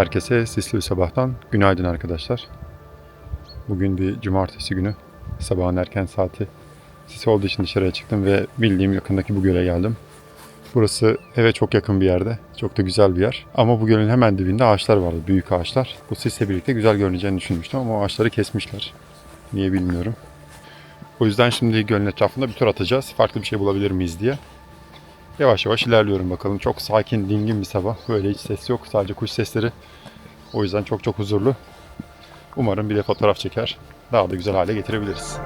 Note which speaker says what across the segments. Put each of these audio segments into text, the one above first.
Speaker 1: Herkese sisli bir sabahtan günaydın arkadaşlar. Bugün bir cumartesi günü. Sabahın erken saati. Sis olduğu için dışarıya çıktım ve bildiğim yakındaki bu göle geldim. Burası eve çok yakın bir yerde. Çok da güzel bir yer. Ama bu gölün hemen dibinde ağaçlar vardı. Büyük ağaçlar. Bu sisle birlikte güzel görüneceğini düşünmüştüm ama o ağaçları kesmişler. Niye bilmiyorum. O yüzden şimdi gölün etrafında bir tur atacağız. Farklı bir şey bulabilir miyiz diye. Yavaş yavaş ilerliyorum bakalım. Çok sakin, dingin bir sabah. Böyle hiç ses yok. Sadece kuş sesleri. O yüzden çok çok huzurlu. Umarım bir de fotoğraf çeker. Daha da güzel hale getirebiliriz.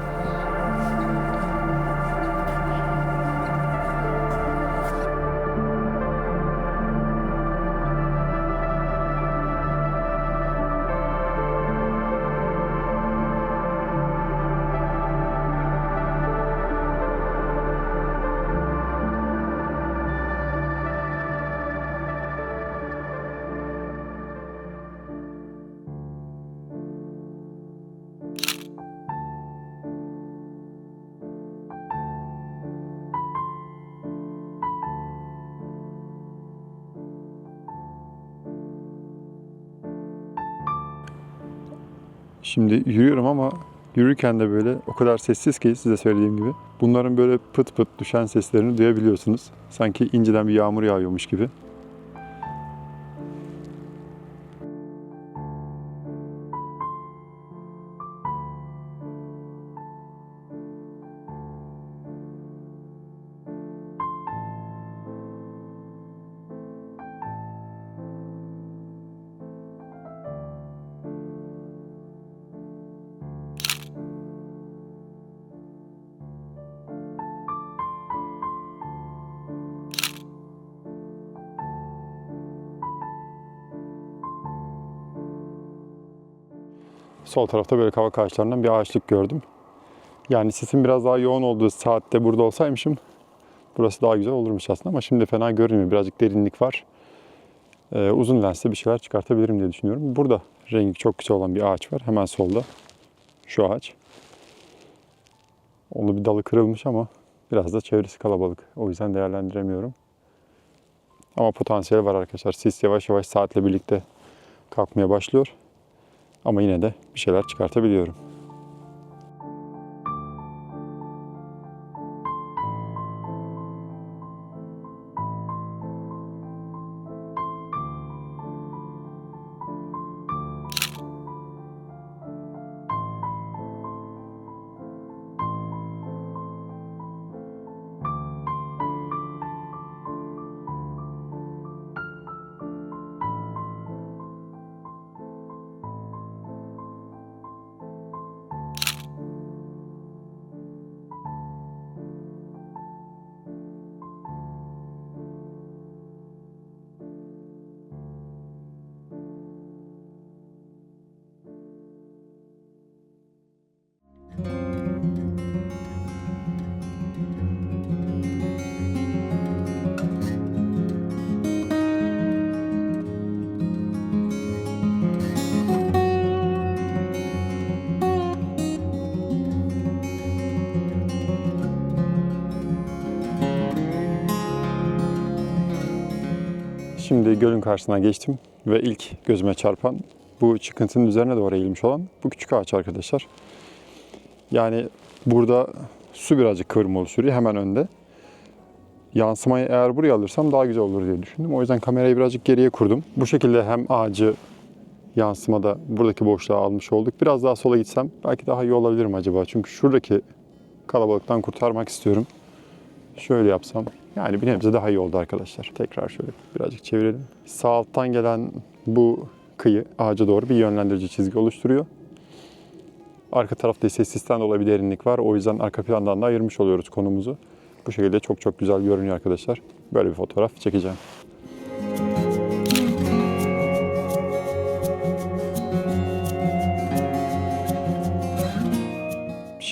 Speaker 1: Şimdi yürüyorum ama yürürken de böyle o kadar sessiz ki size söylediğim gibi. Bunların böyle pıt pıt düşen seslerini duyabiliyorsunuz. Sanki inceden bir yağmur yağıyormuş gibi. Sol tarafta böyle kavak ağaçlarından bir ağaçlık gördüm. Yani sisin biraz daha yoğun olduğu saatte burada olsaymışım burası daha güzel olurmuş aslında ama şimdi fena görünmüyor. Birazcık derinlik var. Ee, uzun lensle bir şeyler çıkartabilirim diye düşünüyorum. Burada rengi çok güzel olan bir ağaç var. Hemen solda. Şu ağaç. Onu bir dalı kırılmış ama biraz da çevresi kalabalık. O yüzden değerlendiremiyorum. Ama potansiyeli var arkadaşlar. Sis yavaş yavaş saatle birlikte kalkmaya başlıyor. Ama yine de bir şeyler çıkartabiliyorum. Şimdi gölün karşısına geçtim ve ilk gözüme çarpan bu çıkıntının üzerine doğru eğilmiş olan bu küçük ağaç arkadaşlar. Yani burada su birazcık kıvrım oluşturuyor hemen önde. Yansımayı eğer buraya alırsam daha güzel olur diye düşündüm. O yüzden kamerayı birazcık geriye kurdum. Bu şekilde hem ağacı yansımada buradaki boşluğa almış olduk. Biraz daha sola gitsem belki daha iyi olabilir mi acaba? Çünkü şuradaki kalabalıktan kurtarmak istiyorum. Şöyle yapsam yani bir nebze daha iyi oldu arkadaşlar. Tekrar şöyle birazcık çevirelim. Sağ alttan gelen bu kıyı ağaca doğru bir yönlendirici çizgi oluşturuyor. Arka tarafta ise sisten dolayı bir derinlik var. O yüzden arka plandan da ayırmış oluyoruz konumuzu. Bu şekilde çok çok güzel görünüyor arkadaşlar. Böyle bir fotoğraf çekeceğim.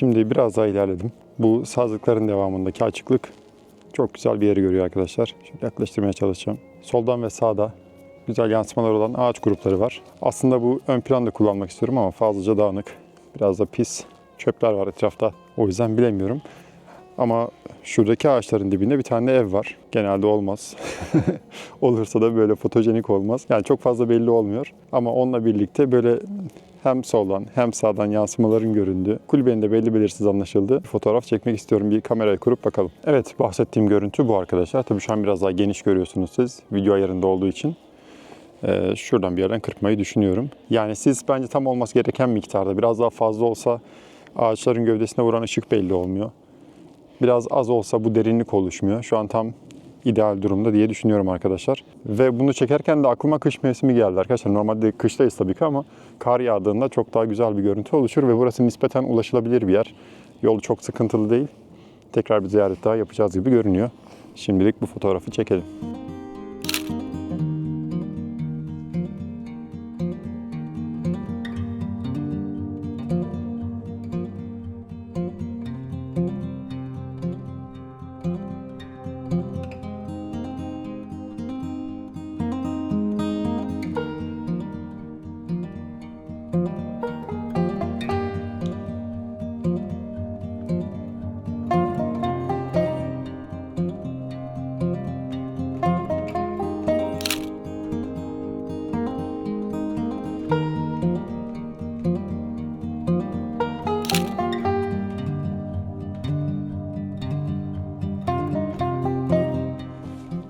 Speaker 1: Şimdi biraz daha ilerledim. Bu sazlıkların devamındaki açıklık çok güzel bir yeri görüyor arkadaşlar. Şimdi yaklaştırmaya çalışacağım. Soldan ve sağda güzel yansımalar olan ağaç grupları var. Aslında bu ön planda kullanmak istiyorum ama fazlaca dağınık. Biraz da pis çöpler var etrafta. O yüzden bilemiyorum. Ama şuradaki ağaçların dibinde bir tane ev var. Genelde olmaz. Olursa da böyle fotojenik olmaz. Yani çok fazla belli olmuyor. Ama onunla birlikte böyle hem soldan hem sağdan yansımaların göründüğü, kulübenin de belli belirsiz anlaşıldığı bir fotoğraf çekmek istiyorum. Bir kamerayı kurup bakalım. Evet bahsettiğim görüntü bu arkadaşlar. Tabii şu an biraz daha geniş görüyorsunuz siz video ayarında olduğu için. Ee, şuradan bir yerden kırpmayı düşünüyorum. Yani siz bence tam olması gereken miktarda biraz daha fazla olsa ağaçların gövdesine vuran ışık belli olmuyor. Biraz az olsa bu derinlik oluşmuyor. Şu an tam ideal durumda diye düşünüyorum arkadaşlar. Ve bunu çekerken de aklıma kış mevsimi geldi arkadaşlar. Normalde kıştayız tabii ki ama kar yağdığında çok daha güzel bir görüntü oluşur ve burası nispeten ulaşılabilir bir yer. Yol çok sıkıntılı değil. Tekrar bir ziyaret daha yapacağız gibi görünüyor. Şimdilik bu fotoğrafı çekelim.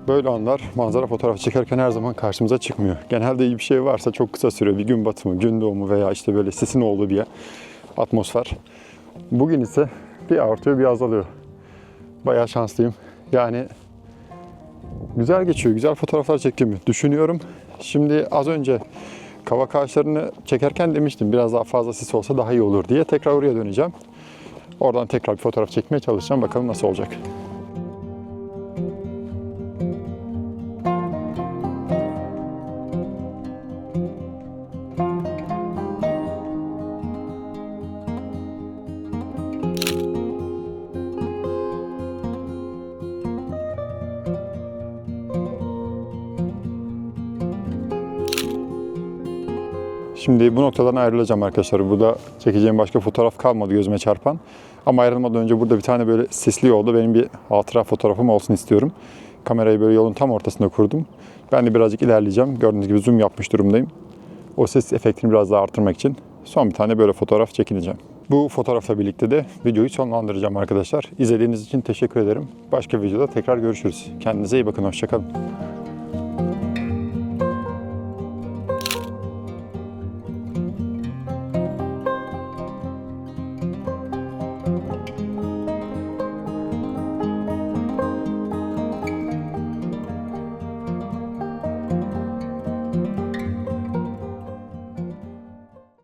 Speaker 1: Böyle anlar manzara fotoğrafı çekerken her zaman karşımıza çıkmıyor. Genelde iyi bir şey varsa çok kısa sürüyor. Bir gün batımı, gün doğumu veya işte böyle sisin olduğu bir atmosfer. Bugün ise bir artıyor bir azalıyor. Bayağı şanslıyım. Yani güzel geçiyor, güzel fotoğraflar çektiğimi düşünüyorum. Şimdi az önce kavak ağaçlarını çekerken demiştim biraz daha fazla sis olsa daha iyi olur diye. Tekrar oraya döneceğim. Oradan tekrar bir fotoğraf çekmeye çalışacağım. Bakalım nasıl olacak. Şimdi bu noktadan ayrılacağım arkadaşlar. Burada çekeceğim başka fotoğraf kalmadı gözüme çarpan. Ama ayrılmadan önce burada bir tane böyle sisli yolda benim bir hatıra fotoğrafım olsun istiyorum. Kamerayı böyle yolun tam ortasında kurdum. Ben de birazcık ilerleyeceğim. Gördüğünüz gibi zoom yapmış durumdayım. O ses efektini biraz daha artırmak için son bir tane böyle fotoğraf çekineceğim. Bu fotoğrafla birlikte de videoyu sonlandıracağım arkadaşlar. İzlediğiniz için teşekkür ederim. Başka videoda tekrar görüşürüz. Kendinize iyi bakın. Hoşçakalın.